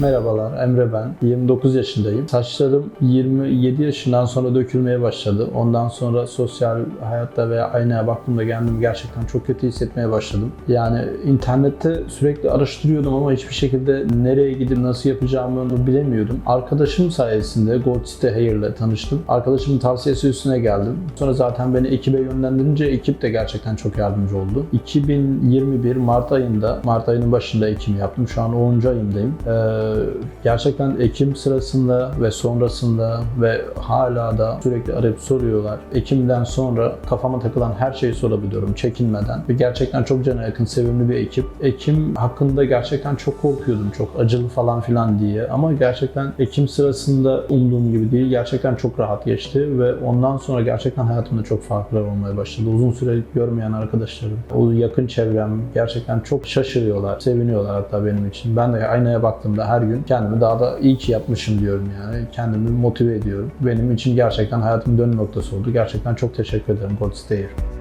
Merhabalar, Emre ben. 29 yaşındayım. Saçlarım 27 yaşından sonra dökülmeye başladı. Ondan sonra sosyal hayatta veya aynaya baktığımda kendimi gerçekten çok kötü hissetmeye başladım. Yani internette sürekli araştırıyordum ama hiçbir şekilde nereye gidip nasıl yapacağımı bilemiyordum. Arkadaşım sayesinde Gold City Hair ile tanıştım. Arkadaşımın tavsiyesi üstüne geldim. Sonra zaten beni ekibe yönlendirince ekip de gerçekten çok yardımcı oldu. 2021 Mart ayında, Mart ayının başında ekim yaptım. Şu an 10. ayındayım. Ee, gerçekten ekim sırasında ve sonrasında ve hala da sürekli arayıp soruyorlar. Ekimden sonra kafama takılan her şeyi sorabiliyorum çekinmeden. Ve gerçekten çok cana yakın, sevimli bir ekip. Ekim hakkında gerçekten çok korkuyordum. Çok acılı falan filan diye. Ama gerçekten ekim sırasında umduğum gibi değil. Gerçekten çok rahat geçti ve ondan sonra gerçekten hayatımda çok farklar olmaya başladı. Uzun süre görmeyen arkadaşlarım, o yakın çevrem gerçekten çok şaşırıyorlar, seviniyorlar hatta benim için. Ben de aynaya baktığımda her gün kendimi daha da iyi ki yapmışım diyorum yani. Kendimi motive ediyorum. Benim için gerçekten hayatımın dönüm noktası oldu. Gerçekten çok teşekkür ederim Gold Stayer.